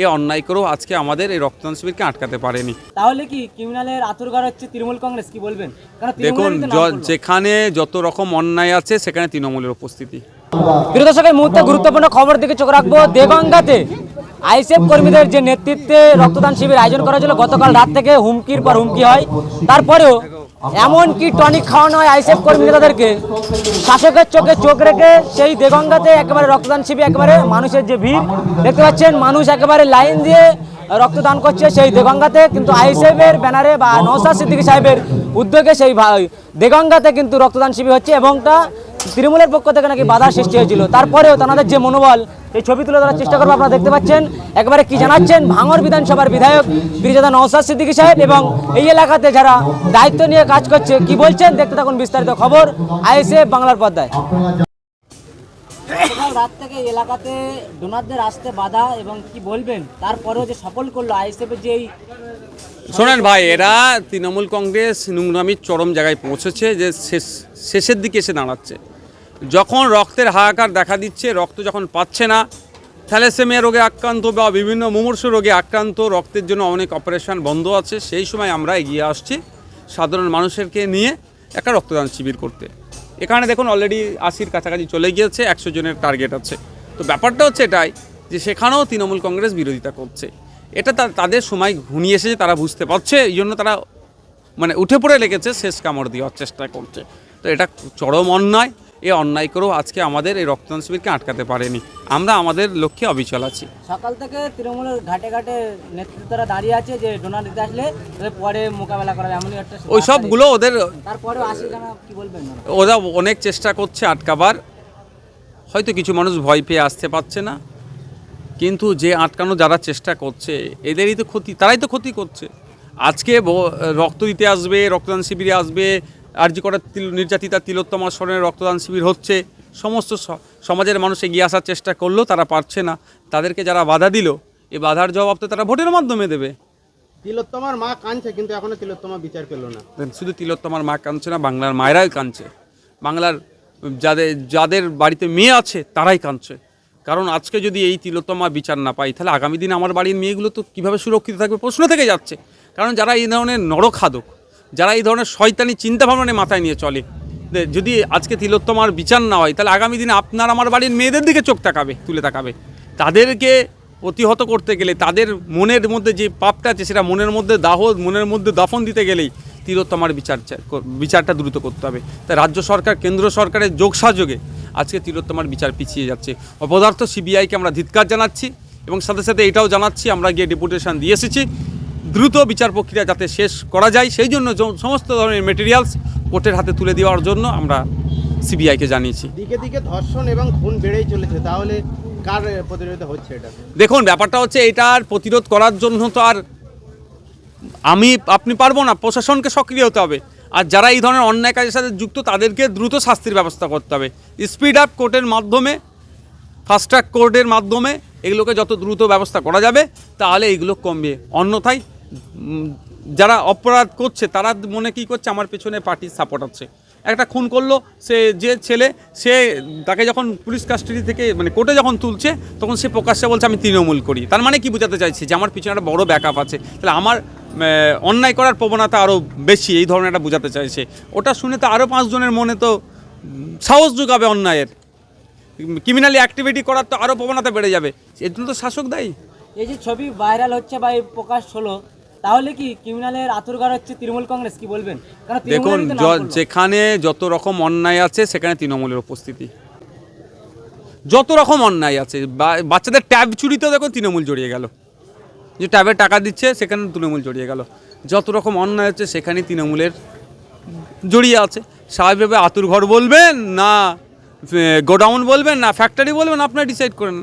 এই অন্যায় করেও আজকে আমাদের এই রক্তদান শিবিরকে আটকাতে পারেনি। তাহলে কি ক্রিমিনালের আতুরঘর হচ্ছে তৃণমূল কংগ্রেস কি বলবেন? দেখুন। যেখানে যত রকম অন্যায় আছে সেখানে তৃণমূলের উপস্থিতি। প্রিয় দর্শক এই মুহূর্তে গুরুত্বপূর্ণ খবর দিকে চোখ রাখব। দেগঙ্গাতে আইসিএফ কর্মীদের যে নেতৃত্বে রক্তদান শিবির আয়োজন করা হয়েছিল গতকাল রাত থেকে হুমকির পর হুমকি হয়। তারপরেও এমন কি টনিক খাওয়ানো হয় আইসিএফ কর্মী নেতাদেরকে শাসকের চোখে চোখ রেখে সেই দেগঙ্গাতে একেবারে রক্তদান শিবির একেবারে মানুষের যে ভিড় দেখতে পাচ্ছেন মানুষ একেবারে লাইন দিয়ে রক্তদান করছে সেই দেগঙ্গাতে কিন্তু আইসিএফের ব্যানারে বা নৌসাদ সিদ্দিকী সাহেবের উদ্যোগে সেই দেগঙ্গাতে কিন্তু রক্তদান শিবির হচ্ছে এবং তা তৃণমূলের পক্ষ থেকে নাকি বাধার সৃষ্টি হয়েছিল। তারপরেও তাদের যে মনোবল এই ছবি তুলে ধরার চেষ্টা করব আপনারা দেখতে পাচ্ছেন। একবারে কি জানাচ্ছেন ভাঙর বিধানসভার বিধায়ক বীরজাদা নওসাদ সিদ্দিকী সাহেব এবং এই এলাকাতে যারা দায়িত্ব নিয়ে কাজ করছে কি বলছেন? দেখতে থাকুন বিস্তারিত খবর আইএসএফ বাংলার পর্দায়। রাত থেকে এলাকাতে ডোনারদের আসতে বাধা এবং কি বলবেন? তারপরেও যে সফল করল আইএসএফ এর যে এই শোনেন ভাই এরা তৃণমূল কংগ্রেস নোংরামির চরম জায়গায় পৌঁছেছে যে শেষ শেষের দিকে এসে দাঁড়াচ্ছে। যখন রক্তের হাহাকার দেখা দিচ্ছে, রক্ত যখন পাচ্ছে না, থ্যালাসেমিয়া রোগে আক্রান্ত বা বিভিন্ন মুমূর্ষ রোগে আক্রান্ত, রক্তের জন্য অনেক অপারেশন বন্ধ আছে, সেই সময় আমরা এগিয়ে আসছি সাধারণ মানুষেরকে নিয়ে একটা রক্তদান শিবির করতে। এখানে দেখুন অলরেডি আশির কাছাকাছি চলে গিয়েছে, একশো জনের টার্গেট আছে। তো ব্যাপারটা হচ্ছে এটাই যে সেখানেও তৃণমূল কংগ্রেস বিরোধিতা করছে। এটা তাদের সময় ঘনিয়ে এসেছে, তারা বুঝতে পারছে, এই জন্য তারা মানে উঠে পড়ে লেগেছে, শেষ কামড় দেওয়ার চেষ্টা করছে। তো এটা চরম অন্যায় এই অন্যায় করেও আজকে আমাদের এই রক্তদান শিবিরকে আটকাতে পারেনি। আমরা আমাদের লক্ষ্যে অবিচল আছি। সকাল থেকে তৃণমূলের ঘাটে ঘাটে নেতৃত্বরা দাঁড়িয়ে আছে যে ডোনার দিতে আসলে পরে মোকাবেলা করা যায় এমনই একটা ওই সবগুলো ওদের তারপরেও আসি কেন কি বলবেন ওরা? অনেক চেষ্টা করছে আটকাবার। হয়তো কিছু মানুষ ভয় পেয়ে আসতে পারছে না। কিন্তু যে আটকানো যারা চেষ্টা করছে এদেরই তো ক্ষতি তারাই তো ক্ষতি করছে। আজকে রক্ত দিতে আসবে রক্তদান শিবিরে আসবে আরজি করার তিল নির্যাতিতা তিলোত্তমা স্মরণের রক্তদান শিবির হচ্ছে। সমস্ত সমাজের মানুষ এগিয়ে আসার চেষ্টা করলেও তারা পারছে না। তাদেরকে যারা বাধা দিল এই বাধার জবাব তো তারা ভোটের মাধ্যমে দেবে। তিলোত্তমার মা কাঁদছে কিন্তু এখনও তিলোত্তমা বিচার পেল না। শুধু তিলোত্তমার মা কাঁদছে না বাংলার মায়েরাই কাঁদছে। বাংলার যাদের যাদের বাড়িতে মেয়ে আছে তারাই কাঁদছে। কারণ আজকে যদি এই তিলোত্তমা বিচার না পাই তাহলে আগামী দিন আমার বাড়ির মেয়েগুলো তো কীভাবে সুরক্ষিত থাকবে প্রশ্ন থেকে যাচ্ছে। কারণ যারা এই ধরনের নরখাদক যারা এই ধরনের শয়তানি চিন্তাভাবনা নিয়ে মাথায় নিয়ে চলে যদি আজকে তিলোত্তমার বিচার না হয়, তাহলে আগামী দিনে আপনার আমার বাড়ির মেয়েদের দিকে চোখ তাকাবে, তুলে তাকাবে। তাদেরকে প্রতিহত করতে গেলে, তাদের মনের মধ্যে যে পাপটা আছে, সেটা মনের মধ্যে দাহ, মনের মধ্যে দাফন দিতে গেলেই তিলোত্তমার বিচার বিচারটা দ্রুত করতে হবে। তাই রাজ্য সরকার, কেন্দ্র সরকারের যোগ যোগসাযোগে আজকে তিলোত্তমার বিচার পিছিয়ে যাচ্ছে। অপদার্থ সিবিআইকে আমরা ধিৎকার জানাচ্ছি এবং সাথে সাথে এটাও জানাচ্ছি, আমরা গিয়ে ডেপুটেশন দিয়ে এসেছি। দ্রুত বিচার প্রক্রিয়া যাতে শেষ করা যায় সেই জন্য সমস্ত ধরনের মেটেরিয়ালস কোর্টের হাতে তুলে দেওয়ার জন্য আমরা সিবিআইকে জানিয়েছি। দিকে দিকে ধর্ষণ এবং খুন বেড়েই চলেছে তাহলে কার প্রতিরোধ হচ্ছে এটা? দেখুন ব্যাপারটা হচ্ছে এটার প্রতিরোধ করার জন্য তো আর আমি আপনি পারব না প্রশাসনকে সক্রিয় হতে হবে। আর যারা এই ধরনের অন্যায় কাজের সাথে যুক্ত তাদেরকে দ্রুত শাস্তির ব্যবস্থা করতে হবে। স্পিড আপ কোর্টের মাধ্যমে ফাস্ট ট্র্যাক কোর্টের মাধ্যমে এগুলোকে যত দ্রুত ব্যবস্থা করা যাবে তাহলে এইগুলো কমবে। অন্যথায় যারা অপরাধ করছে, তারা মনে কী করছে? আমার পেছনে পার্টির সাপোর্ট আছে। একটা খুন করল, সে যে ছেলে, সে তাকে যখন পুলিশ কাস্টাডি থেকে মানে কোর্টে যখন তুলছে, তখন সে প্রকাশ্যে বলছে, আমি তৃণমূল করি। তার মানে কি বোঝাতে চাইছি যে, আমার পিছনে একটা বড় ব্যাকআপ আছে? তাহলে আমার অন্যায় করার প্রবণতা আরও বেশি, এই ধরনের একটা বোঝাতে চাইছে। ওটা শুনে তো আরও পাঁচজনের মনে তো সাহস যোগাবে অন্যায়ের। ক্রিমিনালি অ্যাক্টিভিটি করার তো আরও প্রবণতা বেড়ে যাবে। এর জন্য তো শাসক দায়ী। এই যে ছবি ভাইরাল হচ্ছে বা এই প্রকাশ হলো তাহলে কি ক্রিমিনালের আতুরঘর হচ্ছে তৃণমূল কংগ্রেস? কি বলবেন? কারণ দেখুন। যেখানে যত রকম অন্যায় আছে সেখানে তৃণমূলের উপস্থিতি। যত রকম অন্যায় আছে বাচ্চাদের ট্যাব চুরিতেও দেখুন তৃণমূল জড়িয়ে গেল। যে ট্যাবে টাকা দিচ্ছে সেখানে তৃণমূল জড়িয়ে গেল। যত রকম অন্যায় হচ্ছে সেখানে তৃণমূলের জড়িয়ে আছে। স্বাভাবিকভাবে আতুর ঘর বলবেন না গোডাউন বলবেন না ফ্যাক্টরি বলবেন আপনারা ডিসাইড করেন।